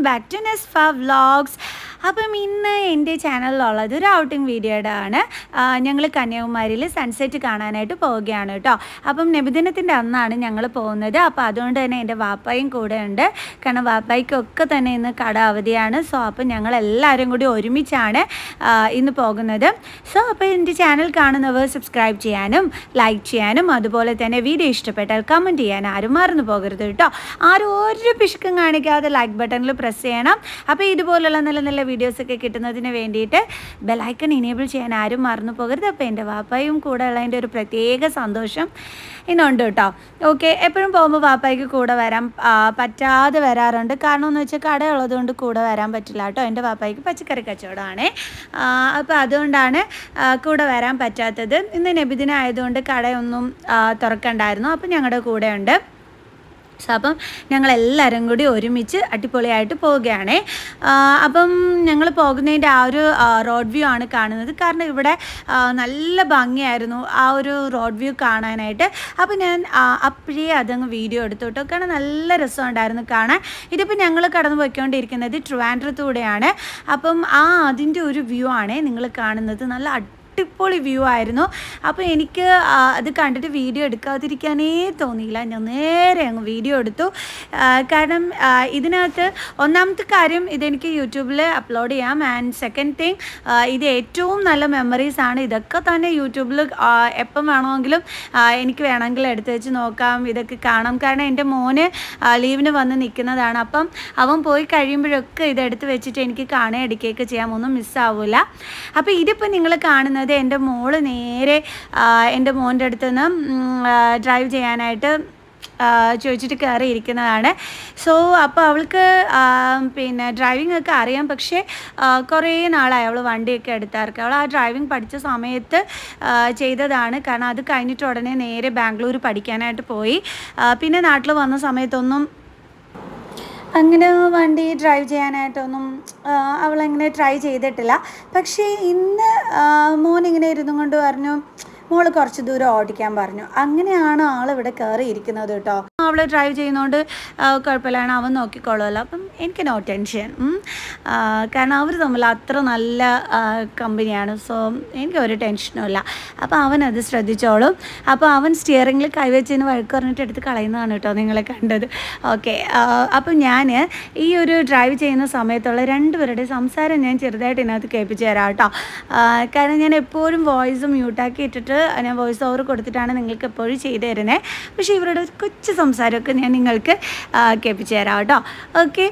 welcome back to Nisfa Vlogs. അപ്പം ഇന്ന് എന്റെ ചാനലിലുള്ളത് ഒരു ഔട്ടിംഗ് വീഡിയോയുടെ ആണ്. ഞങ്ങൾ കന്യാകുമാരിയിൽ സൺസെറ്റ് കാണാനായിട്ട് പോവുകയാണ് കേട്ടോ. അപ്പം നബിദിനത്തിന്റെ അന്നാണ് ഞങ്ങൾ പോകുന്നത്. അപ്പോൾ അതുകൊണ്ട് തന്നെ എന്റെ വാപ്പായും കൂടെ ഉണ്ട്. കാരണം വാപ്പായ്ക്കൊക്കെ തന്നെ ഇന്ന് കട അവധിയാണ് സോ അപ്പം ഞങ്ങൾ എല്ലാവരും കൂടി ഒരുമിച്ചാണ് ഇന്ന് പോകുന്നത്. സോ അപ്പോൾ എന്റെ ചാനൽ കാണുന്നവർ സബ്സ്ക്രൈബ് ചെയ്യാനും ലൈക്ക് ചെയ്യാനും അതുപോലെ തന്നെ വീഡിയോ ഇഷ്ടപ്പെട്ടാൽ കമന്റ് ചെയ്യാൻ ആരും മറന്നു പോകരുത് കേട്ടോ. ആരും ഒരു പിശുക്കും കാണിക്കാതെ ലൈക്ക് ബട്ടണിൽ പ്രസ് ചെയ്യണം. അപ്പോൾ ഇതുപോലുള്ള നല്ല നല്ല വീഡിയോസൊക്കെ കിട്ടുന്നതിന് വേണ്ടിയിട്ട് ബെലൈക്കൺ ഇനേബിൾ ചെയ്യാൻ ആരും മറന്നു പോകരുത്. അപ്പോൾ എന്റെ വാപ്പായും കൂടെ ഉള്ളതിന്റെ ഒരു പ്രത്യേക സന്തോഷം ഇന്നുണ്ട് കേട്ടോ. ഓക്കെ എപ്പോഴും പോകുമ്പോൾ വാപ്പായ്ക്ക് കൂടെ വരാം പറ്റാതെ വരാറുണ്ട്. കാരണം എന്ന് വെച്ചാൽ കട ഉള്ളതുകൊണ്ട് കൂടെ വരാൻ പറ്റില്ല കേട്ടോ. എന്റെ വാപ്പായ്ക്ക് പച്ചക്കറി കച്ചവടമാണ്. അപ്പോൾ അതുകൊണ്ടാണ് കൂടെ വരാൻ പറ്റാത്തത്. ഇന്ന് നബിദിനായതുകൊണ്ട് കടയൊന്നും തുറക്കണ്ടായിരുന്നു. അപ്പോൾ ഞങ്ങളുടെ കൂടെ ഉണ്ട് സോ അപ്പം ഞങ്ങൾ എല്ലാവരും കൂടി ഒരുമിച്ച് അടിപൊളിയായിട്ട് പോവുകയാണ്. അപ്പം ഞങ്ങൾ പോകുന്നതിന്റെ ആ ഒരു റോഡ് വ്യൂ ആണ് കാണുന്നത്. കാരണം ഇവിടെ നല്ല ഭംഗിയായിരുന്നു ആ ഒരു റോഡ് വ്യൂ കാണാനായിട്ട്. അപ്പം ഞാൻ അപ്പോഴേ അതങ്ങ് വീഡിയോ എടുത്തോട്ടോ. കാരണം നല്ല രസമുണ്ടായിരുന്നു കാണാൻ. ഇതിപ്പോൾ ഞങ്ങൾ കടന്നു പോയിക്കൊണ്ടിരിക്കുന്നത് ട്രിവാൻഡ്രത്തൂടെയാണ്. അപ്പം ആ അതിന്റെ ഒരു വ്യൂ ആണ് നിങ്ങൾ കാണുന്നത്. നല്ല അടിപൊളി വ്യൂ ആയിരുന്നു. അപ്പോൾ എനിക്ക് അത് കണ്ടിട്ട് വീഡിയോ എടുക്കാതിരിക്കാനേ തോന്നിയില്ല. ഞാൻ നേരെ അങ്ങ് വീഡിയോ എടുത്തു. കാരണം ഇതിനകത്ത് ഒന്നാമത്തെ കാര്യം ഇതെനിക്ക് യൂട്യൂബിൽ അപ്ലോഡ് ചെയ്യാം. ആൻഡ് സെക്കൻഡ് തിങ് ഇത് ഏറ്റവും നല്ല മെമ്മറീസ് ആണ്. ഇതൊക്കെ തന്നെ യൂട്യൂബിൽ എപ്പം വേണമെങ്കിലും എനിക്ക് വേണമെങ്കിൽ എടുത്ത് വെച്ച് നോക്കാം. ഇതൊക്കെ കാണാം. കാരണം എന്റെ മോന് ലീവിന് വന്ന് നിൽക്കുന്നതാണ്. അപ്പം അവൻ പോയി കഴിയുമ്പോഴൊക്കെ ഇതെടുത്ത് വെച്ചിട്ട് എനിക്ക് കാണുക എടുക്കുകയൊക്കെ ചെയ്യാം. ഒന്നും മിസ്സാവില്ല അപ്പോൾ ഇതിപ്പോൾ നിങ്ങൾ കാണുന്നത് എന്റെ മോൾ നേരെ എന്റെ മോന്റെ അടുത്ത് നിന്ന് ഡ്രൈവ് ചെയ്യാനായിട്ട് ചോദിച്ചിട്ട് കയറി ഇരിക്കുന്നതാണ്. സോ അപ്പോൾ അവൾക്ക് പിന്നെ ഡ്രൈവിംഗ് ഒക്കെ അറിയാം. പക്ഷേ കുറേ നാളായി അവൾ വണ്ടിയൊക്കെ എടുത്താർക്ക്. അവൾ ആ ഡ്രൈവിംഗ് പഠിച്ച സമയത്ത് ചെയ്തതാണ്. കാരണം അത് കഴിഞ്ഞിട്ട് ഉടനെ നേരെ ബാംഗ്ലൂർ പഠിക്കാനായിട്ട് പോയി. പിന്നെ നാട്ടിൽ വന്ന സമയത്തൊന്നും അങ്ങനെ വണ്ടി ഡ്രൈവ് ചെയ്യാനായിട്ടൊന്നും അവളങ്ങനെ ട്രൈ ചെയ്തിട്ടില്ല. പക്ഷേ ഇന്ന് മോൻ ഇരുന്നും കൊണ്ട് പറഞ്ഞു മോൾ കുറച്ച് ദൂരം ഓടിക്കാൻ പറഞ്ഞു. അങ്ങനെയാണ് ആളിവിടെ കയറി ഇരിക്കുന്നത് കേട്ടോ. അവൾ ഡ്രൈവ് ചെയ്യുന്നതുകൊണ്ട് കുഴപ്പമില്ലാണ് അവൻ നോക്കിക്കോളുമല്ലോ. അപ്പം എനിക്ക് നോ ടെൻഷൻ കാരണം അവർ തമ്മിൽ അത്ര നല്ല കമ്പനിയാണ് സോ എനിക്ക് ഒരു ടെൻഷനും ഇല്ല. അപ്പോൾ അവൻ അത് ശ്രദ്ധിച്ചോളും. അപ്പോൾ അവൻ സ്റ്റിയറിങ്ങിൽ കൈവച്ചതിന് വഴക്ക് പറഞ്ഞിട്ട് എടുത്ത് കളയുന്നതാണ് കേട്ടോ നിങ്ങളെ കണ്ടത്. ഓക്കെ അപ്പം ഞാൻ ഈ ഒരു ഡ്രൈവ് ചെയ്യുന്ന സമയത്തുള്ള രണ്ടുപേരുടെ സംസാരം ഞാൻ ചെറുതായിട്ട് ഇതിനകത്ത് കേൾപ്പിച്ച് തരാം കേട്ടോ. കാരണം ഞാൻ എപ്പോഴും വോയിസ് മ്യൂട്ടാക്കി ഇട്ടിട്ട് ഞാൻ വോയിസ് ഓവർ കൊടുത്തിട്ടാണ് നിങ്ങൾക്ക് എപ്പോഴും ചെയ്തു തരുന്നത് പക്ഷേ ഇവരുടെ ഒരു കൊച്ചു സംസാരമൊക്കെ ഞാൻ നിങ്ങൾക്ക് കേൾപ്പിച്ചു തരാം കേട്ടോ. ഓക്കെ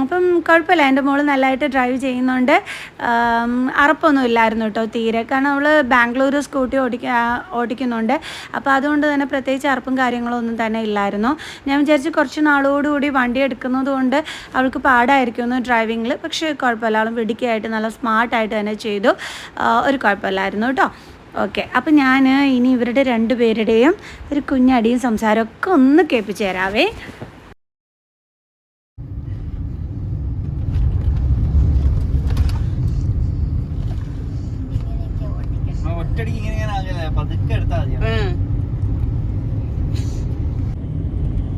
അപ്പം കുഴപ്പമില്ല. എന്റെ മോൾ നല്ലതായിട്ട് ഡ്രൈവ് ചെയ്യുന്നുണ്ട്. അറപ്പൊന്നും ഇല്ലായിരുന്നു കേട്ടോ തീരെ. കാരണം അവൾ ബാംഗ്ലൂർ സ്കൂട്ടി ഓടിക്ക ഓടിക്കുന്നുണ്ട്. അപ്പോൾ അതുകൊണ്ട് തന്നെ പ്രത്യേകിച്ച് അറപ്പും കാര്യങ്ങളും ഒന്നും തന്നെ ഇല്ലായിരുന്നു. ഞാൻ വിചാരിച്ച് കുറച്ച് നാളോടുകൂടി വണ്ടി എടുക്കുന്നത് കൊണ്ട് അവൾക്ക് പാടായിരിക്കുമെന്ന് ഡ്രൈവിങ്ങിൽ പക്ഷേ കുഴപ്പമില്ല. അവൾ വെടിക്കായിട്ട് നല്ല സ്മാർട്ടായിട്ട് തന്നെ ചെയ്തു. ഒരു കുഴപ്പമില്ലായിരുന്നു കേട്ടോ. ഓക്കെ. അപ്പം ഞാൻ ഇനി ഇവരുടെ രണ്ടു പേരുടെയും ഒരു കുഞ്ഞടിയും സംസാരമൊക്കെ ഒന്ന് കേൾപ്പിച്ചു തരാവേ. ഒറ്റടിക്ക് ഇങ്ങനെ ഇങ്ങനെ ആകില്ല? പതുക്കെ എടുത്താൽ മതി.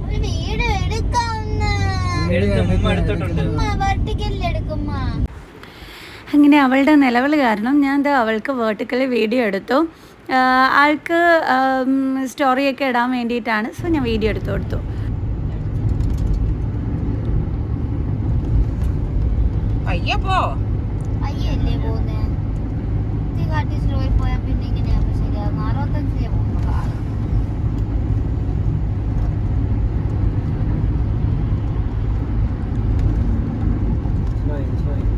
ഒരു വീട് എടുക്കാവുന്ന എടുത്തിട്ടുണ്ട്. വെർട്ടിക്കലിൽ എടുക്കുമ്മ അങ്ങനെ അവളുടെ നിലവിൽ കാരണം ഞാൻ ഇത് അവൾക്ക് വേർട്ടിക്കലി വീഡിയോ എടുത്തു. ആൾക്ക് സ്റ്റോറിയൊക്കെ ഇടാൻ വേണ്ടിയിട്ടാണ്. സോ ഞാൻ വീഡിയോ എടുത്തു കൊടുത്തു. അയ്യപ്പോ. അയ്യല്ലേ പോകുന്നേ ഇത് കാട്ടി സ്ലോയിൽ പോയാൽ പിന്നെ ഇങ്ങനെയാ ശരിയാകും അറുപത്തഞ്ചിലേ പോകുന്നു കാറ് Slowly, slowly. ഇല്ല,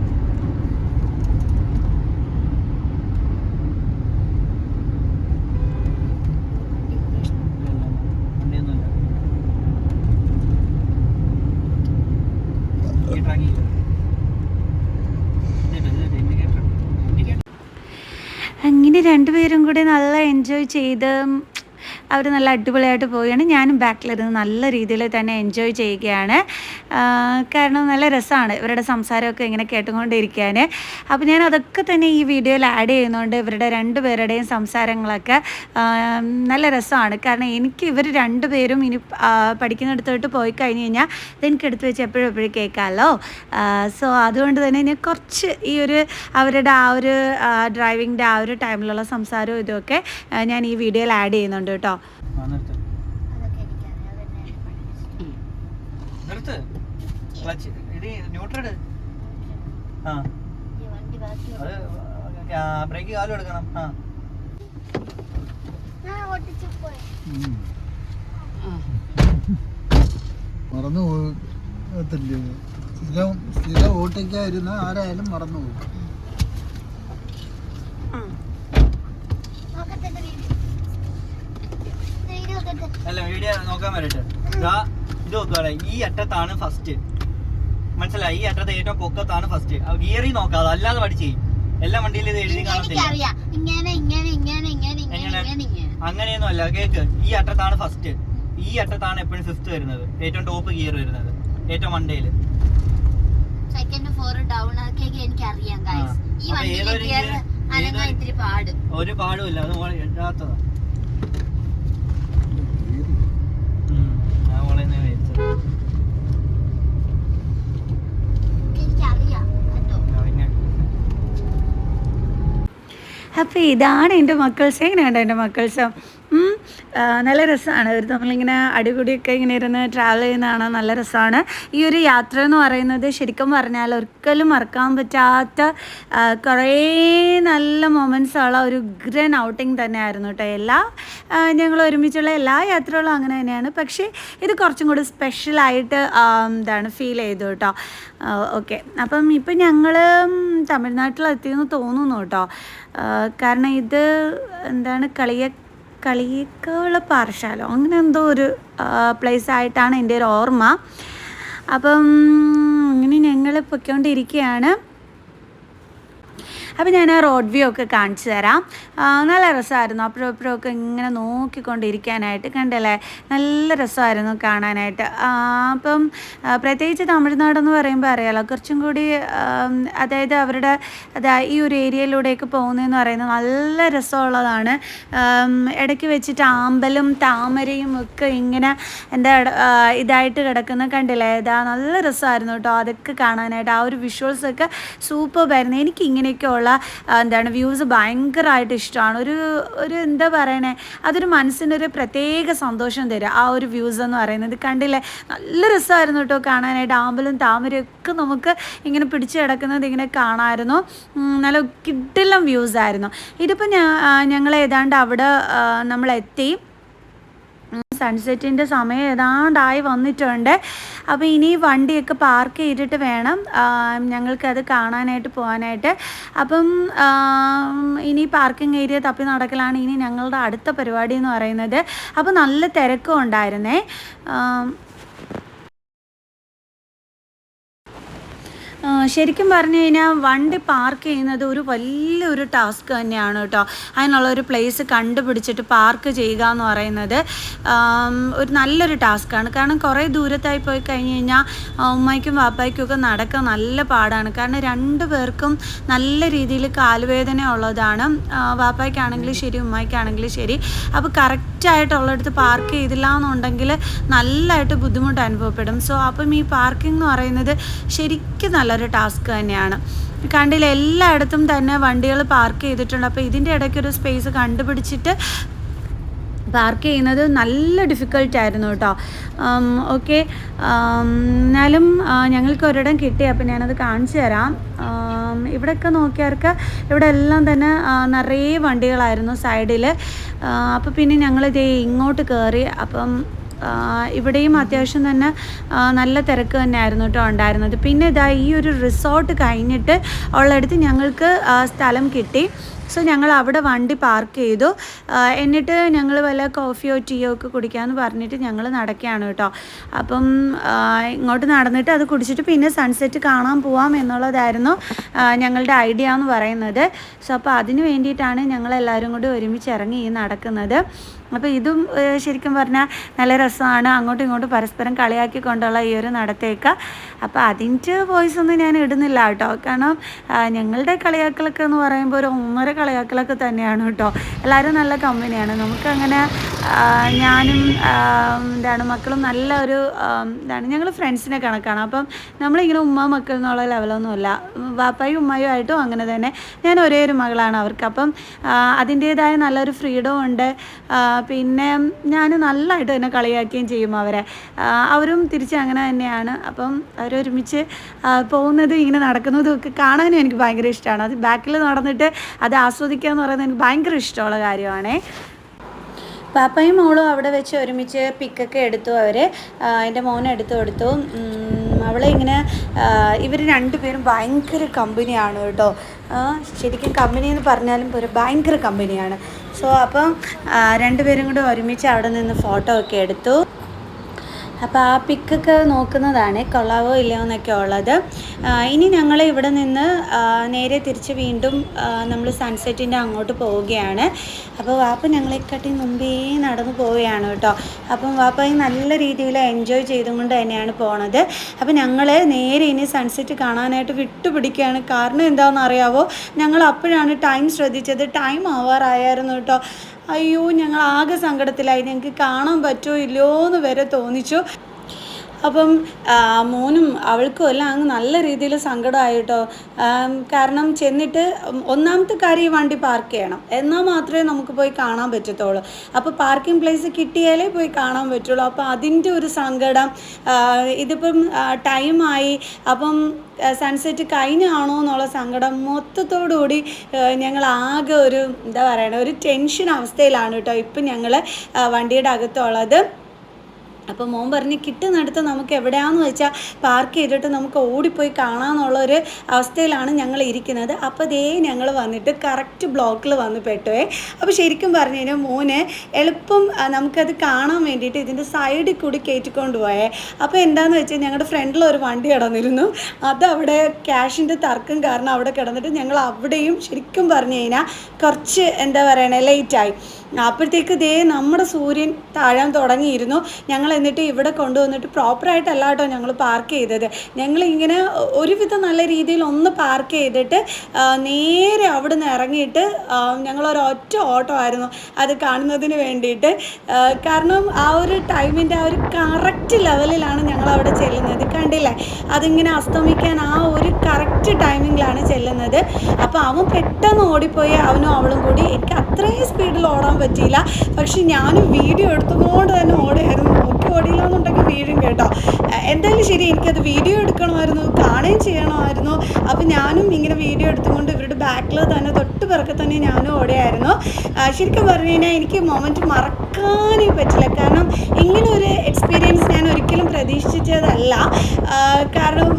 അങ്ങനെ രണ്ടുപേരും കൂടി നല്ല എൻജോയ് ചെയ്ത് അവർ നല്ല അടിപൊളിയായിട്ട് പോവുകയാണ്. ഞാനും ബാക്കിലിരുന്ന് നല്ല രീതിയിൽ തന്നെ എൻജോയ് ചെയ്യുകയാണ്. കാരണം നല്ല രസമാണ് ഇവരുടെ സംസാരമൊക്കെ ഇങ്ങനെ കേട്ടുകൊണ്ടിരിക്കാൻ. അപ്പോൾ ഞാൻ അതൊക്കെ തന്നെ ഈ വീഡിയോയിൽ ആഡ് ചെയ്യുന്നുണ്ട് ഇവരുടെ രണ്ടുപേരുടെയും സംസാരങ്ങളൊക്കെ നല്ല രസമാണ്. കാരണം എനിക്ക് ഇവർ രണ്ടുപേരും ഇനി പഠിക്കുന്നിടത്തോട്ട് പോയി കഴിഞ്ഞ് കഴിഞ്ഞാൽ ഇതെനിക്ക് എടുത്തു വെച്ച് എപ്പോഴും എപ്പോഴും കേൾക്കാമല്ലോ സോ അതുകൊണ്ട് തന്നെ ഞാൻ കുറച്ച് ഈ ഒരു അവരുടെ ആ ഒരു ഡ്രൈവിങ്ങിന്റെ ആ ഒരു ടൈമിലുള്ള സംസാരവും ഇതൊക്കെ ഞാൻ ഈ വീഡിയോയിൽ ആഡ് ചെയ്യുന്നുണ്ട് കേട്ടോ. നിർത്ത്. ക്ലച്ച്. ഇത് ന്യൂട്രഡ് ആ. അത് ബ്രേക്ക് കാലും എടുക്കണം. ആ. മറന്നു പോകത്തില്ല സ്ഥിരം സ്ഥിരം ഓട്ടിക്കാതിരുന്ന ആരായാലും മറന്നു പോകും നോക്കട്ടെ വീഡിയോ വീഡിയോ നോക്കട്ടെ അല്ല വീഡിയോ നോക്കാൻ വരട്ടെ ഇതാ ഇത് നോക്കുക ഈ അറ്റത്താണ് ഫസ്റ്റ് മനസ്സിലായി? ഈ അറ്റത്ത് ഏറ്റവും പൊക്കത്താണ് ഫസ്റ്റ് ഗിയറി നോക്കാതെ അല്ലാതെ പഠിച്ചേ എല്ലാ വണ്ടിയിലും ഇത് എഴുതി കാണത്തില്ല. അങ്ങനെയൊന്നും അല്ല കേക്ക്. ഈ അറ്റത്താണ് ഫസ്റ്റ് ഈ അറ്റത്താണ് എപ്പോഴും ഫിഫ്ത്ത് വരുന്നത്. ഏറ്റവും ടോപ്പ് ഗിയർ വരുന്നത്. ഏറ്റവും മണ്ടയിൽ സെക്കൻഡ് ഫോർ ഡൗൺ അത് എനിക്കറിയാം ആ. ഗൈസ് ഈ അപ്പൊ വണ്ടിയിലെ ഏതൊരു ഗിയർ gear- അനങ്ങാൻ ഏതൊരു- ഇത്തിരി പാട് ഒരു പാടുമില്ല അത് മോളെ എഴുതാത്തതാ ആ മോളെ ഞാൻ മേടിച്ചത്. എനിക്കറിയാം കേട്ടോ ആ, പിന്നെ അപ്പോൾ ഇതാണ് എന്റെ മക്കൾസ്. എങ്ങനെയുണ്ട് എന്റെ മക്കൾസ്? നല്ല രസമാണ് ഇവർ നമ്മളിങ്ങനെ അടികൂടിയൊക്കെ ഇങ്ങനെ ഇരുന്ന് ട്രാവൽ ചെയ്യുന്നതാണ് നല്ല രസമാണ് ഈ ഒരു യാത്ര എന്ന് പറയുന്നത് ശരിക്കും പറഞ്ഞാൽ ഒരിക്കലും മറക്കാൻ പറ്റാത്ത കുറേ നല്ല മൊമെന്റ്സ് ഉള്ള ഒരു ഗ്രൻ ഔട്ടിങ് തന്നെയായിരുന്നു കേട്ടോ എല്ലാ ഞങ്ങൾ ഒരുമിച്ചുള്ള എല്ലാ യാത്രകളും അങ്ങനെ തന്നെയാണ്. പക്ഷേ ഇത് കുറച്ചും കൂടി സ്പെഷ്യലായിട്ട് എന്താണ് ഫീൽ ചെയ്തു കേട്ടോ ഓക്കെ അപ്പം ഇപ്പം ഞങ്ങൾ തമിഴ്നാട്ടിലെത്തിയെന്ന് തോന്നുന്നു കേട്ടോ കാരണം ഇത് എന്താണ് കളിയ കളിയക്കുള്ള പാറശാലോ അങ്ങനെ എന്തോ ഒരു പ്ലേസ് ആയിട്ടാണ് എന്റെ ഒരു ഓർമ്മ. അപ്പം അങ്ങനെ ഞങ്ങൾ പൊയ്ക്കൊണ്ടിരിക്കുകയാണ് അപ്പോൾ ഞാൻ ആ റോഡ് വ്യൂ ഒക്കെ കാണിച്ചു തരാം. നല്ല രസമായിരുന്നു. അപ്പുറം ഒക്കെ ഇങ്ങനെ നോക്കിക്കൊണ്ടിരിക്കാനായിട്ട് കണ്ടല്ലേ? നല്ല രസമായിരുന്നു കാണാനായിട്ട്. അപ്പം പ്രത്യേകിച്ച് തമിഴ്നാടെന്ന് പറയുമ്പോൾ അറിയാലോ കുറച്ചും കൂടി അതായത് അവരുടെ ഈ ഒരു ഏരിയയിലൂടെയൊക്കെ പോകുന്നതെന്ന് പറയുന്നത് നല്ല രസമുള്ളതാണ്. ഇടയ്ക്ക് വെച്ചിട്ട് ആമ്പലും താമരയും ഒക്കെ ഇങ്ങനെ എന്താ ഇതായിട്ട് കിടക്കുന്ന കണ്ടില്ലേ? ഇതാ നല്ല രസമായിരുന്നു കേട്ടോ. അതൊക്കെ കാണാനായിട്ട് ആ ഒരു വിഷ്വൽസൊക്കെ സൂപ്പർബായിരുന്നു എനിക്ക് ഇങ്ങനെയൊക്കെയുള്ള ആ, എന്താണ് വ്യൂസ് ഭയങ്കരമായിട്ട് ഇഷ്ടമാണ്. ഒരു ഒരു എന്താ പറയണേ അതൊരു മനസ്സിനൊരു പ്രത്യേക സന്തോഷം തരും. ആ ഒരു വ്യൂസ് എന്ന് പറയുന്നത്. കണ്ടില്ലേ? നല്ല രസമായിരുന്നു കേട്ടോ കാണാനായിട്ട്. ആമ്പലും താമരയും ഒക്കെ നമുക്ക് ഇങ്ങനെ പിടിച്ചു കിടക്കുന്നത് ഇങ്ങനെ കാണാമായിരുന്നു. നല്ല കിട്ടില്ല വ്യൂസ് ആയിരുന്നു. ഇതിപ്പോൾ ഞങ്ങൾ ഏതാണ്ട് അവിടെ നമ്മൾ നമ്മളെത്തി സൺസെറ്റിന്റെ സമയം ഏതാണ്ടായി വന്നിട്ടുണ്ട്. അപ്പോൾ ഇനി വണ്ടിയൊക്കെ പാർക്ക് ചെയ്തിട്ട് വേണം. ഞങ്ങൾക്കത് കാണാനായിട്ട് പോകാനായിട്ട്. അപ്പം ഇനി പാർക്കിംഗ് ഏരിയ തപ്പി നടക്കലാണ് ഇനി ഞങ്ങളുടെ അടുത്ത പരിപാടി എന്ന് പറയുന്നത്. അപ്പോൾ നല്ല തിരക്കും ഉണ്ടായിരുന്നേ. ശരിക്കും പറഞ്ഞു കഴിഞ്ഞാൽ വണ്ടി പാർക്ക് ചെയ്യുന്നത് ഒരു വലിയൊരു ടാസ്ക് തന്നെയാണ് കേട്ടോ. അതിനുള്ള ഒരു പ്ലേസ് കണ്ടുപിടിച്ചിട്ട് പാർക്ക് ചെയ്യുക എന്ന് പറയുന്നത് ഒരു നല്ലൊരു ടാസ്ക്കാണ് കാരണം കുറേ ദൂരത്തായി പോയി കഴിഞ്ഞ് കഴിഞ്ഞാൽ ഉമ്മയ്ക്കും വാപ്പായ്ക്കും ഒക്കെ നടക്കാൻ നല്ല പാടാണ്. കാരണം രണ്ട് പേർക്കും നല്ല രീതിയിൽ കാലുവേദന ഉള്ളതാണ്. വാപ്പായ്ക്കാണെങ്കിലും ശരി ഉമ്മയ്ക്കാണെങ്കിലും ശരി. അപ്പോൾ കറക്റ്റായിട്ടുള്ളടത്ത് പാർക്ക് ചെയ്തില്ല എന്നുണ്ടെങ്കിൽ നല്ലതായിട്ട് ബുദ്ധിമുട്ട് അനുഭവപ്പെടും. സോ അപ്പം ഈ പാർക്കിംഗ് എന്ന് പറയുന്നത് ശരിക്കും നല്ലൊരു ടാസ്ക് തന്നെയാണ്. കണ്ടില്ല എല്ലായിടത്തും തന്നെ വണ്ടികൾ പാർക്ക് ചെയ്തിട്ടുണ്ട്. അപ്പോൾ ഇതിന്റെ ഇടയ്ക്ക് ഒരു സ്പേസ് കണ്ടുപിടിച്ചിട്ട് പാർക്ക് ചെയ്യുന്നത് നല്ല ഡിഫിക്കൽട്ട് ആയിരുന്നു കേട്ടോ. ഓക്കെ എന്നാലും ഞങ്ങൾക്ക് ഒരിടം കിട്ടി. അപ്പോൾ ഞാനത് കാണിച്ചു തരാം. ഇവിടെയൊക്കെ നോക്കിയവർക്ക് ഇവിടെ എല്ലാം തന്നെ നിറയെ വണ്ടികളായിരുന്നു സൈഡിൽ അപ്പോൾ പിന്നെ ഞങ്ങളിത് ഇങ്ങോട്ട് കയറി അപ്പം ഇവിടെയും അത്യാവശ്യം തന്നെ നല്ല തിരക്ക് തന്നെയായിരുന്നു കേട്ടോ ഉണ്ടായിരുന്നത്. പിന്നെ ഇതാ ഈ ഒരു റിസോർട്ട് കഴിഞ്ഞിട്ട് ഉള്ളിടത്ത് ഞങ്ങൾക്ക് സ്ഥലം കിട്ടി. സോ ഞങ്ങൾ അവിടെ വണ്ടി പാർക്ക് ചെയ്തു. എന്നിട്ട് ഞങ്ങൾ വല്ല കോഫിയോ ടീയോ ഒക്കെ കുടിക്കാമെന്ന് പറഞ്ഞിട്ട് ഞങ്ങൾ നടക്കുകയാണ് കേട്ടോ. അപ്പം ഇങ്ങോട്ട് നടന്നിട്ട് അത് കുടിച്ചിട്ട് പിന്നെ സൺസെറ്റ് കാണാൻ പോവാം എന്നുള്ളതായിരുന്നു ഞങ്ങളുടെ ഐഡിയ എന്ന് പറയുന്നത്. സോ അപ്പോൾ അതിന് വേണ്ടിയിട്ടാണ് ഞങ്ങൾ എല്ലാവരും കൂടി ഒരുമിച്ച് ഇറങ്ങി നടക്കുന്നത്. അപ്പോൾ ഇതും ശരിക്കും പറഞ്ഞാൽ നല്ല രസമാണ്. അങ്ങോട്ടും ഇങ്ങോട്ടും പരസ്പരം കളിയാക്കിക്കൊണ്ടുള്ള ഈ ഒരു നടത്തേക്ക്. അപ്പോൾ അതിന്റെ വോയിസ് ഒന്നും ഞാൻ ഇടുന്നില്ല കേട്ടോ. കാരണം ഞങ്ങളുടെ കളിയാക്കലൊക്കെ എന്ന് പറയുമ്പോൾ ഒരു ഒന്നര കളിയാക്കലൊക്കെ തന്നെയാണ് കേട്ടോ. എല്ലാവരും നല്ല കമ്പനിയാണ് നമുക്കങ്ങനെ ഞാനും എന്താണ് മക്കളും നല്ല ഒരു എന്താണ് ഞങ്ങൾ ഫ്രണ്ട്സിനെ കണക്കാണ്. അപ്പം നമ്മളിങ്ങനെ ഉമ്മ മക്കൾ എന്നുള്ള ലെവലൊന്നുമില്ല വാപ്പായും ഉമ്മയും ആയിട്ടും അങ്ങനെ തന്നെ. ഞാൻ ഒരേ ഒരു മകളാണ് അവർക്ക്. അപ്പം അതിന്റേതായ നല്ലൊരു ഫ്രീഡം ഉണ്ട്. പിന്നെ ഞാൻ നല്ലതായിട്ട് തന്നെ കളിയാക്കുകയും ചെയ്യും അവരെ. അവരും തിരിച്ച് അങ്ങനെ തന്നെയാണ്. അപ്പം അവരൊരുമിച്ച് പോകുന്നതും ഇങ്ങനെ നടക്കുന്നതും ഒക്കെ കാണാനും എനിക്ക് ഭയങ്കര ഇഷ്ടമാണ്. അത് ബാക്കിൽ നടന്നിട്ട് അത് ആസ്വദിക്കുക എന്ന് പറയുന്നത് എനിക്ക് ഭയങ്കര ഇഷ്ടമുള്ള കാര്യമാണേ. പാപ്പയും മോളും അവിടെ വെച്ച് ഒരുമിച്ച് പിക്കൊക്കെ എടുത്തു അവർ എന്റെ മോനെ എടുത്തു കൊടുത്തു. അവളെ ഇങ്ങനെ ഇവർ രണ്ടുപേരും ഭയങ്കര കമ്പനിയാണ് കേട്ടോ. ശരിക്കും കമ്പനി എന്ന് പറഞ്ഞാലും ഒരു ഭയങ്കര കമ്പനിയാണ് സോ അപ്പം രണ്ടുപേരും കൂടെ ഒരുമിച്ച് അവിടെ നിന്ന് ഫോട്ടോ ഒക്കെ എടുത്തു. അപ്പോൾ ആ പിക്കൊക്കെ നോക്കുന്നതാണ് കൊള്ളാവോ ഇല്ലയോ എന്നൊക്കെ ഉള്ളത്. ഇനി ഞങ്ങൾ ഇവിടെ നിന്ന് നേരെ തിരിച്ച് വീണ്ടും നമ്മൾ സൺസെറ്റിന്റെ അങ്ങോട്ട് പോവുകയാണ്. അപ്പോൾ വാപ്പ ഞങ്ങളെക്കാട്ടി മുമ്പേ നടന്നു പോവുകയാണ് കേട്ടോ. അപ്പം വാപ്പ നല്ല രീതിയിൽ എൻജോയ് ചെയ്തുകൊണ്ട് തന്നെയാണ് പോണത്. അപ്പോൾ ഞങ്ങൾ നേരെ ഇനി സൺസെറ്റ് കാണാനായിട്ട് വിട്ടുപിടിക്കുകയാണ്. കാരണം എന്താണെന്ന് അറിയാവോ? ഞങ്ങൾ അപ്പോഴാണ് ടൈം ശ്രദ്ധിച്ചത്. ടൈം ആവാറായിരുന്നു കേട്ടോ. അയ്യോ ഞങ്ങൾ ആകെ സങ്കടത്തിലായി. ഞങ്ങൾക്ക് കാണാൻ പറ്റുമോ ഇല്ലയോ എന്ന് വരെ തോന്നിച്ചു. അപ്പം മോനും അവൾക്കും എല്ലാം അങ്ങ് നല്ല രീതിയിൽ സങ്കടമായിട്ടോ കാരണം ചെന്നിട്ട് ഒന്നാമത്തെ കാര്യം ഈ വണ്ടി പാർക്ക് ചെയ്യണം. എന്നാൽ മാത്രമേ നമുക്ക് പോയി കാണാൻ പറ്റത്തുള്ളൂ. അപ്പോൾ പാർക്കിംഗ് പ്ലേസ് കിട്ടിയാലേ പോയി കാണാൻ പറ്റുള്ളൂ. അപ്പോൾ അതിന്റെ ഒരു സങ്കടം ഇതിപ്പം ടൈമായി അപ്പം സൺസെറ്റ് കഴിഞ്ഞാണോ എന്നുള്ള സങ്കടം മൊത്തത്തോടുകൂടി ഞങ്ങൾ ആകെ ഒരു എന്താ പറയണ ഒരു ടെൻഷൻ അവസ്ഥയിലാണ് കേട്ടോ ഇപ്പം ഞങ്ങൾ വണ്ടിയുടെ അകത്തുള്ളത്. അപ്പോൾ മോൻ പറഞ്ഞ് കിട്ടുന്നിടത്ത് നമുക്ക് എവിടെയാന്ന് വെച്ചാൽ പാർക്ക് ചെയ്തിട്ട് നമുക്ക് ഓടിപ്പോയി കാണാമെന്നുള്ളൊരു അവസ്ഥയിലാണ് ഞങ്ങൾ ഇരിക്കുന്നത്. അപ്പോൾ ദേ ഞങ്ങൾ വന്നിട്ട് കറക്റ്റ് ബ്ലോക്കിൽ വന്ന് പെട്ടുവേ അപ്പോൾ ശരിക്കും പറഞ്ഞു കഴിഞ്ഞാൽ മോന് എളുപ്പം നമുക്കത് കാണാൻ വേണ്ടിയിട്ട് ഇതിന്റെ സൈഡിൽ കൂടി കയറ്റിക്കൊണ്ട് പോയേ അപ്പോൾ എന്താണെന്ന് വെച്ചാൽ ഞങ്ങളുടെ ഫ്രണ്ടിൽ ഒരു വണ്ടി കിടന്നിരുന്നു. അത് അവിടെ ക്യാഷിന്റെ തർക്കം കാരണം അവിടെ കിടന്നിട്ട് ഞങ്ങൾ അവിടെയും ശരിക്കും പറഞ്ഞു കഴിഞ്ഞാൽ കുറച്ച് എന്താ പറയണേ ലേറ്റായി അപ്പോഴത്തേക്ക് ദേ നമ്മുടെ സൂര്യൻ താഴാൻ തുടങ്ങിയിരുന്നു. ഞങ്ങൾ എന്നിട്ട് ഇവിടെ കൊണ്ടുവന്നിട്ട് പ്രോപ്പറായിട്ടല്ല കേട്ടോ ഞങ്ങൾ പാർക്ക് ചെയ്തത്. ഞങ്ങൾ ഇങ്ങനെ ഒരുവിധം നല്ല രീതിയിൽ ഒന്ന് പാർക്ക് ചെയ്തിട്ട് നേരെ അവിടെ നിന്ന് ഇറങ്ങിയിട്ട് ഞങ്ങളൊരു ഒറ്റ ഓട്ടോ ആയിരുന്നു അത് കാണുന്നതിന് വേണ്ടിയിട്ട്. കാരണം ആ ഒരു ടൈമിന്റെ ആ ഒരു കറക്റ്റ് ലെവലിലാണ് ഞങ്ങൾ അവിടെ ചെല്ലുന്നത്. കണ്ടില്ലേ? അതിങ്ങനെ അസ്തമിക്കാൻ ആ ഒരു കറക്റ്റ് ടൈമിങ്ങിലാണ് ചെല്ലുന്നത്. അപ്പോൾ അവൻ പെട്ടെന്ന് ഓടിപ്പോയി അവനും അവളും കൂടി. എനിക്ക് അത്രയും സ്പീഡിൽ ഓടാൻ പറ്റിയില്ല. പക്ഷെ ഞാനും വീഡിയോ എടുത്തുകൊണ്ട് തന്നെ എന്നുണ്ടെങ്കിൽ വീഴും കേട്ടോ. എന്തായാലും ശരി എനിക്കത് വീഡിയോ എടുക്കണമായിരുന്നു കാണുകയും ചെയ്യണമായിരുന്നു. അപ്പോൾ ഞാനും ഇങ്ങനെ വീഡിയോ എടുത്തുകൊണ്ട് ഇവരുടെ ബാക്കിൽ തന്നെ തൊട്ട് പിറക്കെ തന്നെ ഞാനും ഓടെയായിരുന്നു ശരിക്കും പറഞ്ഞു കഴിഞ്ഞാൽ എനിക്ക് മൊമെന്റ് മറക്കാനേ പറ്റില്ല. കാരണം ഇങ്ങനെ ഒരു എക്സ്പീരിയൻസ് ഞാൻ ഒരിക്കലും പ്രതീക്ഷിച്ചതല്ല. കാരണം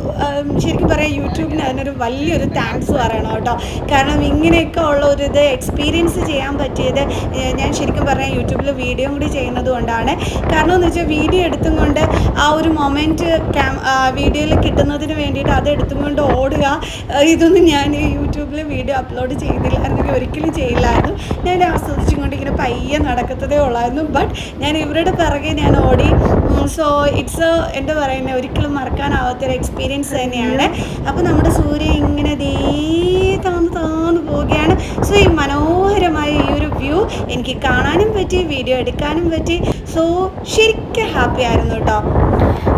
ശരിക്കും പറയാം യൂട്യൂബിന് അതിനൊരു വലിയൊരു താങ്ക്സ് പറയണം കേട്ടോ. കാരണം ഇങ്ങനെയൊക്കെ ഉള്ള ഒരു ഇത് എക്സ്പീരിയൻസ് ചെയ്യാൻ പറ്റിയത് ഞാൻ ശരിക്കും പറഞ്ഞാൽ യൂട്യൂബിൽ വീഡിയോ കൂടി ചെയ്യുന്നത് കൊണ്ടാണ്. കാരണം എന്ന് വെച്ചാൽ വീഡിയോ എടുത്തും കൊണ്ട് ആ ഒരു മൊമെന്റ് ക്യാം വീഡിയോയിൽ കിട്ടുന്നതിന് വേണ്ടിയിട്ട് അത് എടുത്തും കൊണ്ട് ഓടുക ഇതൊന്നും ഞാൻ യൂട്യൂബിൽ വീഡിയോ അപ്ലോഡ് ചെയ്തില്ലായിരുന്നെങ്കിൽ ഒരിക്കലും ചെയ്യില്ലായിരുന്നു. ഞാൻ ആസ്വദിച്ചും കൊണ്ട് ഇങ്ങനെ പയ്യെ നടക്കത്തതേ ഉള്ളായിരുന്നു. ബട്ട് ഞാൻ ഇവരുടെ പിറകെ ഞാൻ ഓടി. സോ ഇറ്റ്സ് എന്താ പറയുന്നത് ഒരിക്കലും മറക്കാനാവാത്തൊരു എക്സ്പീരിയൻസ് തന്നെയാണ്. അപ്പോൾ നമ്മുടെ സൂര്യൻ ഇങ്ങനെ ദേ താന്ന് താന്ന് പോവുകയാണ്. സോ ഈ മനോഹരമായ ഈ ഒരു വ്യൂ എനിക്ക് കാണാനും പറ്റി വീഡിയോ എടുക്കാനും പറ്റി. സോ ശരിക്കും ഹാപ്പി ആയിരുന്നു കേട്ടോ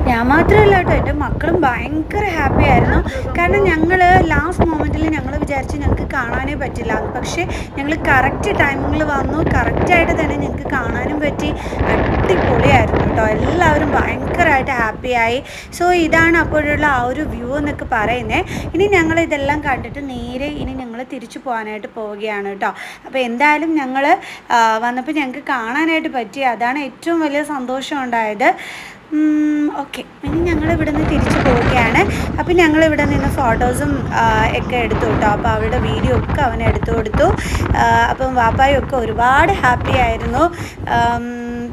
ഞാൻ മാത്രമല്ല കേട്ടോ എന്റെ മക്കളും ഭയങ്കര ഹാപ്പി ആയിരുന്നു. കാരണം ഞങ്ങൾ ലാസ്റ്റ് മൊമെന്റിൽ ഞങ്ങൾ വിചാരിച്ച് ഞങ്ങൾക്ക് കാണാനേ പറ്റില്ല. പക്ഷേ ഞങ്ങൾ കറക്റ്റ് ടൈമിങ്ങിൽ വന്നു. കറക്റ്റായിട്ട് തന്നെ ഞങ്ങൾക്ക് കാണാനും പറ്റി. അടിപൊളിയായിരുന്നു കേട്ടോ. എല്ലാവരും ഭയങ്കരമായിട്ട് ഹാപ്പിയായി സോ ഇതാണ് അപ്പോഴുള്ള ആ ഒരു വ്യൂ എന്നൊക്കെ പറയുന്നത് ഇനി ഞങ്ങൾ ഇതെല്ലാം കണ്ടിട്ട് നേരെ ഇനി ഞങ്ങൾ തിരിച്ചു പോകാനായിട്ട് പോവുകയാണ് കേട്ടോ. അപ്പോൾ എന്തായാലും ഞങ്ങൾ വന്നപ്പോൾ ഞങ്ങൾക്ക് കാണാനായിട്ട് പറ്റി. അതാണ് ഏറ്റവും വലിയ സന്തോഷം ഉണ്ടായത്. ഓക്കെ ഇനി ഞങ്ങൾ ഇവിടെ നിന്ന് തിരിച്ചു പോവുകയാണ്. അപ്പം ഞങ്ങൾ ഇവിടെ നിന്ന് ഫോട്ടോസും ഒക്കെ എടുത്തു കേട്ടോ. അപ്പോൾ അവരുടെ വീഡിയോ ഒക്കെ അവൻ എടുത്തു കൊടുത്തു. അപ്പം വാപ്പായൊക്കെ ഒരുപാട് ഹാപ്പി ആയിരുന്നു.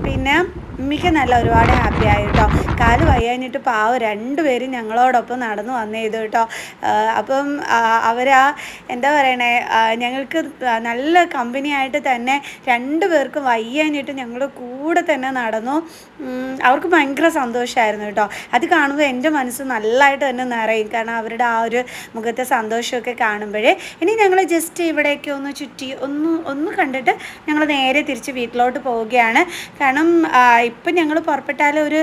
പിന്നെ മിക്ക നല്ല ഒരുപാട് ഹാപ്പി ആയി കേട്ടോ കാൽ വയ്യാഞ്ഞിട്ട് പാവം രണ്ടുപേരും ഞങ്ങളോടൊപ്പം നടന്നു വന്നേ ഇത് കേട്ടോ അപ്പം അവരാ എന്താ പറയണേ ഞങ്ങൾക്ക് നല്ല കമ്പനി ആയിട്ട് തന്നെ രണ്ടു പേർക്കും വയ്യാഞ്ഞിട്ട് ഞങ്ങളുടെ കൂടെ തന്നെ നടന്നു. അവർക്ക് ഭയങ്കര സന്തോഷമായിരുന്നു കേട്ടോ അത് കാണുമ്പോൾ എന്റെ മനസ്സ് നല്ലതായിട്ട് തന്നെ നിറയും. കാരണം അവരുടെ ആ ഒരു മുഖത്തെ സന്തോഷമൊക്കെ കാണുമ്പോഴേ. ഇനി ഞങ്ങൾ ജസ്റ്റ് ഇവിടെയൊക്കെ ഒന്ന് ചുറ്റി ഒന്ന് ഒന്ന് കണ്ടിട്ട് ഞങ്ങൾ നേരെ തിരിച്ച് വീട്ടിലോട്ട് പോവുകയാണ്. കാരണം ഇപ്പം ഞങ്ങൾ പുറപ്പെട്ടാൽ ഒരു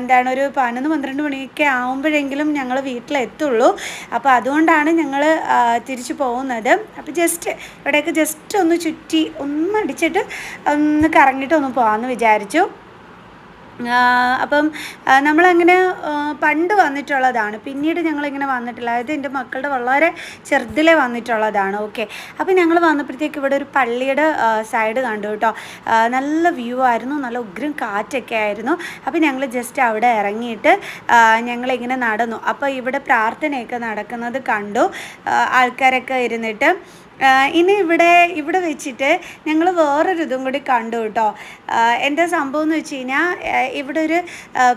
എന്താണ് ഒരു പതിനൊന്ന് പന്ത്രണ്ട് മണിയൊക്കെ ആകുമ്പോഴെങ്കിലും ഞങ്ങൾ വീട്ടിലെത്തുള്ളൂ. അപ്പോൾ അതുകൊണ്ടാണ് ഞങ്ങൾ തിരിച്ചു പോകുന്നത്. അപ്പോൾ ജസ്റ്റ് ഇവിടേക്ക് ജസ്റ്റ് ഒന്ന് ചുറ്റി ഒന്ന് അടിച്ചിട്ട് ഒന്ന് കറങ്ങിയിട്ട് ഒന്ന് പോകാമെന്ന് വിചാരിച്ചു. അപ്പം നമ്മളങ്ങനെ പണ്ട് വന്നിട്ടുള്ളതാണ്. പിന്നീട് ഞങ്ങളിങ്ങനെ വന്നിട്ടില്ല. അതായത് എന്റെ മക്കളുടെ വളരെ ചെറുതിലെ വന്നിട്ടുള്ളതാണ്. ഓക്കെ. അപ്പം ഞങ്ങൾ വന്നപ്പോഴത്തേക്ക് ഇവിടെ ഒരു പള്ളിയുടെ സൈഡ് കണ്ടു കേട്ടോ. നല്ല വ്യൂ ആയിരുന്നു. നല്ല ഉഗ്രം കാറ്റൊക്കെ ആയിരുന്നു. അപ്പം ഞങ്ങൾ ജസ്റ്റ് അവിടെ ഇറങ്ങിയിട്ട് ഞങ്ങളിങ്ങനെ നടന്നു. അപ്പോൾ ഇവിടെ പ്രാർത്ഥനയൊക്കെ നടക്കുന്നത് കണ്ടു. ആൾക്കാരൊക്കെ ഇരുന്നിട്ട് ഇനി ഇവിടെ ഇവിടെ വെച്ചിട്ട് ഞങ്ങൾ വേറൊരു ഇതും കൂടി കണ്ടു കേട്ടോ. എന്താ സംഭവം എന്ന് വെച്ച് കഴിഞ്ഞാൽ ഇവിടെ ഒരു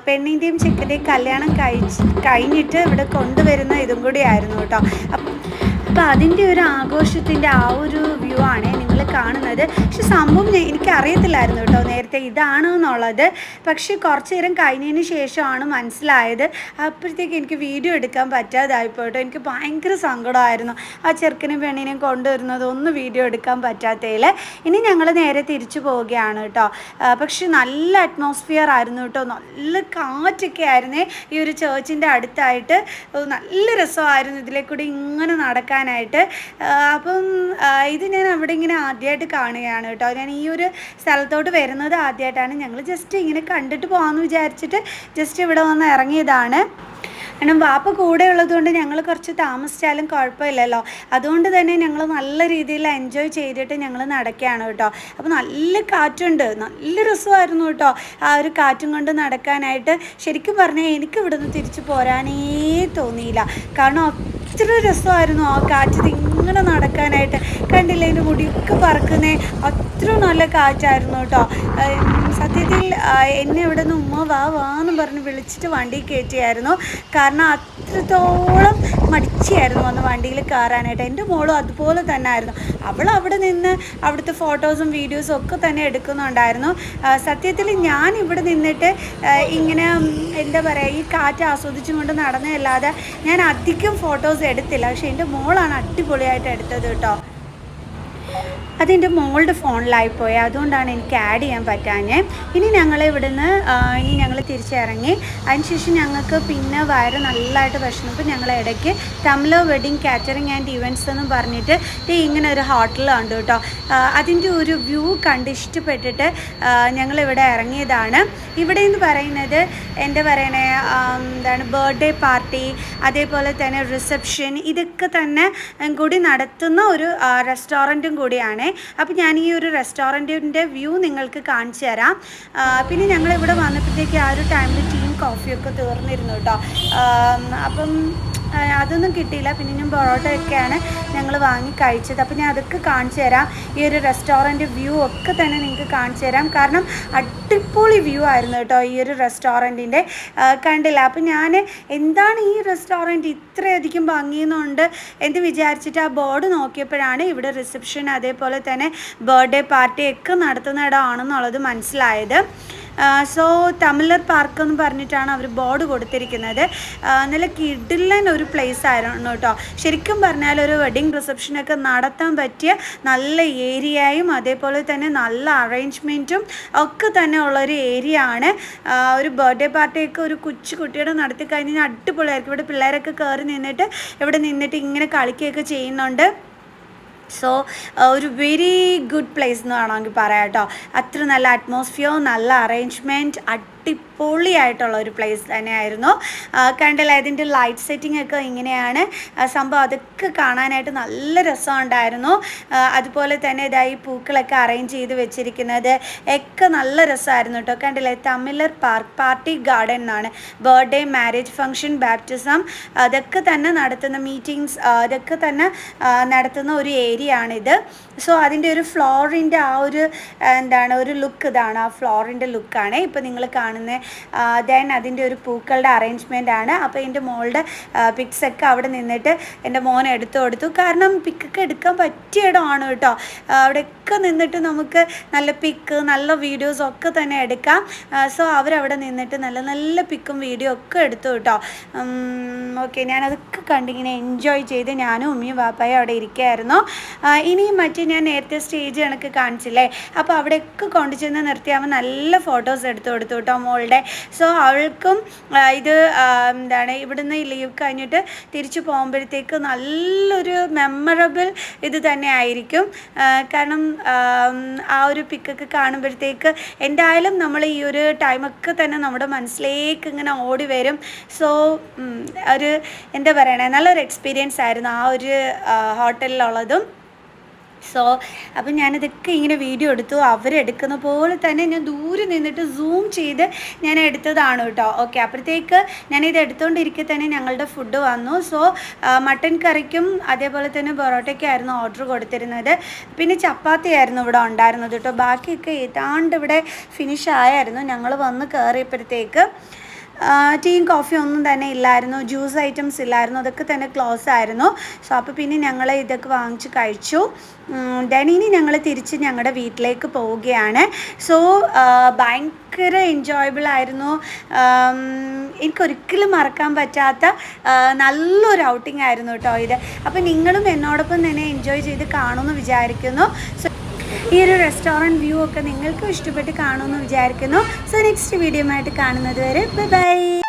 പെണ്ണിന്റെയും ചെക്കന്റെയും കല്യാണം കഴിച്ച് കഴിഞ്ഞിട്ട് ഇവിടെ കൊണ്ടുവരുന്ന ഇതും കൂടി ആയിരുന്നു കേട്ടോ. അപ്പം അതിന്റെ ഒരു ആഘോഷത്തിന്റെ ആ ഒരു വ്യൂ ആണ് നിങ്ങൾ കാണുന്നത്. പക്ഷെ സംഭവം എനിക്ക് അറിയത്തില്ലായിരുന്നു കേട്ടോ നേരത്തെ ഇതാണ് എന്നുള്ളത് പക്ഷേ കുറച്ച് നേരം കഴിഞ്ഞതിന് ശേഷമാണ് മനസ്സിലായത്. അപ്പോഴത്തേക്ക് എനിക്ക് വീഡിയോ എടുക്കാൻ പറ്റാതായിപ്പോട്ടോ എനിക്ക് ഭയങ്കര സങ്കടമായിരുന്നു. ആ ചെറുക്കനും പെണ്ണിനെയും കൊണ്ടുവരുന്നത് ഒന്ന് വീഡിയോ എടുക്കാൻ പറ്റാത്തതിൽ ഇനി ഞങ്ങൾ നേരെ തിരിച്ചു പോവുകയാണ് കേട്ടോ. പക്ഷെ നല്ല അറ്റ്മോസ്ഫിയർ ആയിരുന്നു കേട്ടോ. നല്ല കാറ്റൊക്കെ ആയിരുന്നേ ഈ ഒരു ചേർച്ചിന്റെ അടുത്തായിട്ട്. നല്ല രസമായിരുന്നു ഇതിലെ കൂടി ഇങ്ങനെ നടക്കാനായിട്ട്. അപ്പം ഇത് ഞാൻ അവിടെ ഇങ്ങനെ ആദ്യമായിട്ട് കാണുകയാണ് കേട്ടോ. ഞാൻ ഈ ഒരു സ്ഥലത്തോട്ട് വരുന്നത് ആദ്യമായിട്ടാണ് ഞങ്ങൾ ജസ്റ്റ് ഇങ്ങനെ കണ്ടിട്ട് പോകാമെന്ന് വിചാരിച്ചിട്ട് ജസ്റ്റ് ഇവിടെ വന്ന് ഇറങ്ങിയതാണ്. കാരണം വാപ്പ കൂടെ ഉള്ളതുകൊണ്ട് ഞങ്ങൾ കുറച്ച് താമസിച്ചാലും കുഴപ്പമില്ലല്ലോ. അതുകൊണ്ട് തന്നെ ഞങ്ങൾ നല്ല രീതിയിൽ എൻജോയ് ചെയ്തിട്ട് ഞങ്ങൾ നടക്കുകയാണ് കേട്ടോ. അപ്പോൾ നല്ല കാറ്റുണ്ട്. നല്ല രസമായിരുന്നു കേട്ടോ ആ ഒരു കാറ്റും കൊണ്ട് നടക്കാനായിട്ട്. ശരിക്കും പറഞ്ഞാൽ എനിക്ക് ഇവിടുന്ന് തിരിച്ചു പോരാനേ തോന്നിയില്ല. കാരണം അത്ര രസമായിരുന്നു ആ കാറ്റിൽ ഇങ്ങനെ നടക്കാനായിട്ട് കണ്ടില്ലേ എന്റെ മുടിയൊക്കെ പറക്കുന്നേ? അത്ര നല്ല കാറ്റായിരുന്നു കേട്ടോ. സത്യത്തിൽ എന്നെ ഇവിടെ നിന്ന് ഉമ്മ വാ വാ എന്ന് പറഞ്ഞ് വിളിച്ചിട്ട് വണ്ടി കയറ്റിയായിരുന്നു. കാരണം അത്രത്തോളം മടിച്ചായിരുന്നു വന്ന് വണ്ടിയിൽ കയറാനായിട്ട്. എന്റെ മോളും അതുപോലെ തന്നെ ആയിരുന്നു അവൾ അവിടെ നിന്ന് അവിടുത്തെ ഫോട്ടോസും വീഡിയോസും ഒക്കെ തന്നെ എടുക്കുന്നുണ്ടായിരുന്നു. സത്യത്തിൽ ഞാൻ ഇവിടെ നിന്നിട്ട് ഇങ്ങനെ എന്താ പറയുക ഈ കാറ്റ് ആസ്വദിച്ചും കൊണ്ട് നടന്നതല്ലാതെ ഞാൻ അധികം ഫോട്ടോസ് എടുത്തില്ല. പക്ഷേ എന്റെ മോളാണ് അടിപൊളിയായിട്ട് എടുത്തത് കേട്ടോ. അതെന്റെ മോളുടെ ഫോണിലായിപ്പോയി അതുകൊണ്ടാണ് എനിക്ക് ആഡ് ചെയ്യാൻ പറ്റാഞ്ഞേ. ഇനി ഞങ്ങൾ ഇവിടുന്ന് ഇനി ഞങ്ങൾ തിരിച്ചിറങ്ങി. അതിനുശേഷം ഞങ്ങൾക്ക് പിന്നെ വയറ് നല്ലതായിട്ട് വിഷമപ്പോൾ ഞങ്ങൾ ഇടയ്ക്ക് Tamil wedding catering and events എന്ന് പറഞ്ഞിട്ട് ഇങ്ങനെ ഒരു ഹോട്ടൽ ഉണ്ട് കേട്ടോ അതിന്റെ ഒരു വ്യൂ കണ്ട് ഇഷ്ടപ്പെട്ടിട്ട് ഞങ്ങളിവിടെ ഇറങ്ങിയതാണ്. ഇവിടെ എന്ന് പറയുന്നത് എന്താ പറയണേ എന്താണ് ബർത്ത്ഡേ പാർട്ടി അതേപോലെ തന്നെ റിസപ്ഷൻ ഇതൊക്കെ തന്നെ കൂടി നടത്തുന്ന ഒരു റെസ്റ്റോറന്റും കൂടിയാണ്. അപ്പോൾ ഞാൻ ഈ ഒരു റെസ്റ്റോറന്റിന്റെ വ്യൂ നിങ്ങൾക്ക് കാണിച്ചു തരാം. പിന്നെ ഞങ്ങൾ ഇവിടെ വന്നപ്പോഴത്തേക്ക് ആ ഒരു ടൈമിൽ ടീം കോഫിയൊക്കെ തീർന്നിരുന്നു കേട്ടോ അപ്പം അതൊന്നും കിട്ടിയില്ല. പിന്നെ ഞാൻ പൊറോട്ടയൊക്കെയാണ് ഞങ്ങൾ വാങ്ങി കഴിച്ചത്. അപ്പോൾ ഞാൻ അതൊക്കെ കാണിച്ചു തരാം. ഈ ഒരു റെസ്റ്റോറന്റ് വ്യൂ ഒക്കെ തന്നെ നിങ്ങൾക്ക് കാണിച്ചു തരാം. കാരണം അടിപൊളി വ്യൂ ആയിരുന്നു കേട്ടോ ഈ ഒരു റെസ്റ്റോറന്റിന്റെ കണ്ടില്ല. അപ്പോൾ ഞാൻ എന്താണ് ഈ റെസ്റ്റോറന്റ് ഇത്രയധികം ഭംഗിയെന്നുണ്ട് എന്ന് വിചാരിച്ചിട്ട് ആ ബോർഡ് നോക്കിയപ്പോഴാണ് ഇവിടെ റിസപ്ഷൻ അതേപോലെ തന്നെ ബർത്ത്ഡേ പാർട്ടി ഒക്കെ നടത്തുന്ന ഇടമാണെന്നുള്ളത് മനസ്സിലായത്. സോ തമിലർ പാർക്ക് എന്ന് പറഞ്ഞിട്ടാണ് അവർ ബോർഡ് കൊടുത്തിരിക്കുന്നത്. നല്ല കിഡിലൻ ഒരു പ്ലേസ് ആയിരുന്നു കേട്ടോ. ശരിക്കും പറഞ്ഞാൽ ഒരു വെഡിങ് റിസപ്ഷനൊക്കെ നടത്താൻ പറ്റിയ നല്ല ഏരിയയും അതേപോലെ തന്നെ നല്ല അറേഞ്ച്മെന്റും ഒക്കെ തന്നെ ഉള്ളൊരു ഏരിയ ആണ്. ഒരു ബർത്ത്ഡേ പാർട്ടിയൊക്കെ ഒരു കൊച്ചു കുട്ടിയുടെ നടത്തി കഴിഞ്ഞാൽ അടിപൊളിയായിരിക്കും. ഇവിടെ പിള്ളേരൊക്കെ കയറി നിന്നിട്ട് ഇവിടെ നിന്നിട്ട് ഇങ്ങനെ കളിക്കുകയൊക്കെ ചെയ്യുന്നുണ്ട്. സോ ഒരു വെരി ഗുഡ് പ്ലേസ് എന്ന് വേണമെങ്കിൽ പറയാം കേട്ടോ. അത്ര നല്ല അറ്റ്മോസ്ഫിയർ നല്ല അറേഞ്ച്മെന്റ് അടിപൊളിയായിട്ടുള്ള ഒരു പ്ലേസ് തന്നെയായിരുന്നു. കണ്ടല്ലേ അതിന്റെ ലൈറ്റ് സെറ്റിംഗ് ഒക്കെ ഇങ്ങനെയാണ്. സംഭവം അതൊക്കെ കാണാനായിട്ട് നല്ല രസമുണ്ടായിരുന്നു. അതുപോലെ തന്നെ ഇതായി പൂക്കളൊക്കെ അറേഞ്ച് ചെയ്ത് വെച്ചിരിക്കുന്നത് ഒക്കെ നല്ല രസമായിരുന്നു കേട്ടോ. കണ്ടില്ലേ തമിഴർ പാർക്ക് പാർട്ടി ഗാർഡൻ എന്നാണ്. ബർത്ത്ഡേ മാരേജ് ഫംഗ്ഷൻ ബാപ്റ്റിസം അതൊക്കെ തന്നെ നടത്തുന്ന മീറ്റിങ്സ് അതൊക്കെ തന്നെ നടത്തുന്ന ഒരു ഏരിയ ആണിത്. സോ അതിന്റെ ഒരു ഫ്ലോറിന്റെ ആ ഒരു എന്താണ് ഒരു ലുക്ക് ഇതാണ് ആ ഫ്ലോറിന്റെ ലുക്കാണ് ഇപ്പോൾ നിങ്ങൾ കാണുന്ന ദെൻ അതിന്റെ ഒരു പൂക്കളുടെ അറേഞ്ച്മെന്റ് ആണ്. അപ്പോൾ എന്റെ മോളുടെ പിക്സൊക്കെ അവിടെ നിന്നിട്ട് എന്റെ മോൻ എടുത്തു കൊടുത്തു. കാരണം പിക്കൊക്കെ എടുക്കാൻ പറ്റിയ ഇടമാണ് കേട്ടോ. അവിടെയൊക്കെ നിന്നിട്ട് നമുക്ക് നല്ല പിക്ക് നല്ല വീഡിയോസ് ഒക്കെ തന്നെ എടുക്കാം. സോ അവരവിടെ നിന്നിട്ട് നല്ല നല്ല പിക്കും വീഡിയോ ഒക്കെ എടുത്തു കേട്ടോ. ഓക്കെ ഞാനതൊക്കെ കണ്ടിങ്ങനെ എൻജോയ് ചെയ്ത് ഞാനും ഉമ്മിയും വാപ്പായും അവിടെ ഇരിക്കുകയായിരുന്നു ഇനിയും മറ്റേ ഞാൻ നേരത്തെ സ്റ്റേജ് കണക്ക് കാണിച്ചില്ലേ? അപ്പോൾ അവിടെയൊക്കെ കൊണ്ടുചെന്ന് അവൻ നല്ല ഫോട്ടോസ് എടുത്തു കൊടുത്തു കേട്ടോ മോളുടെ. സോ അവൾക്കും ഇത് എന്താണ് ഇവിടുന്ന് ലീവ് കഴിഞ്ഞിട്ട് തിരിച്ചു പോകുമ്പോഴത്തേക്ക് നല്ലൊരു മെമ്മറബിൾ ഇത് തന്നെ ആയിരിക്കും. കാരണം ആ ഒരു പിക്കൊക്കെ കാണുമ്പോഴത്തേക്ക് എന്തായാലും നമ്മൾ ഈ ഒരു ടൈമൊക്കെ തന്നെ നമ്മുടെ മനസ്സിലേക്ക് ഇങ്ങനെ ഓടി വരും. സോ ഒരു എന്താ പറയണേ നല്ലൊരു എക്സ്പീരിയൻസ് ആയിരുന്നു ആ ഒരു ഹോട്ടലിലുള്ളതും സോ അപ്പം ഞാനിതൊക്കെ ഇങ്ങനെ വീഡിയോ എടുത്തു. അവരെടുക്കുന്ന പോലെ തന്നെ ഞാൻ ദൂരെ നിന്നിട്ട് സൂം ചെയ്ത് ഞാൻ എടുത്തതാണ് കേട്ടോ. ഓക്കെ അപ്പോഴത്തേക്ക് ഞാനിത് എടുത്തുകൊണ്ടിരിക്കെ തന്നെ ഞങ്ങളുടെ ഫുഡ് വന്നു. സോ മട്ടൻ കറിക്കും അതേപോലെ തന്നെ പൊറോട്ടയ്ക്കായിരുന്നു ഓർഡർ കൊടുത്തിരുന്നത്. പിന്നെ ചപ്പാത്തി ആയിരുന്നു ഇവിടെ ഉണ്ടായിരുന്നത് കേട്ടോ. ബാക്കിയൊക്കെ ഏതാണ്ട് ഇവിടെ ഫിനിഷ് ആയായിരുന്നു. ഞങ്ങൾ വന്ന് കയറിയപ്പോഴത്തേക്ക് ടീയും കോഫിയും ഒന്നും തന്നെ ഇല്ലായിരുന്നു. ജ്യൂസ് ഐറ്റംസ് ഇല്ലായിരുന്നു. അതൊക്കെ തന്നെ ക്ലോസ് ആയിരുന്നു. സോ അപ്പോൾ പിന്നെ ഞങ്ങൾ ഇതൊക്കെ വാങ്ങിച്ച് കഴിച്ചു. ദെൻ ഇനി ഞങ്ങൾ തിരിച്ച് ഞങ്ങളുടെ വീട്ടിലേക്ക് പോവുകയാണ്. സോ ഭയങ്കര എൻജോയബിൾ ആയിരുന്നു. എനിക്ക് എനിക്കൊരിക്കലും മറക്കാൻ പറ്റാത്ത നല്ലൊരു ഔട്ടിംഗ് ആയിരുന്നു കേട്ടോ ഇത്. അപ്പോൾ നിങ്ങളും എന്നോടൊപ്പം തന്നെ എൻജോയ് ചെയ്ത് കാണുമെന്ന് വിചാരിക്കുന്നു. സോ ഈ ഒരു റെസ്റ്റോറന്റ് വ്യൂ ഒക്കെ നിങ്ങൾക്കും ഇഷ്ടപ്പെട്ട് കാണുമെന്ന് വിചാരിക്കുന്നു. സോ നെക്സ്റ്റ് വീഡിയോ ആയിട്ട് കാണുന്നത് വരെ ബൈ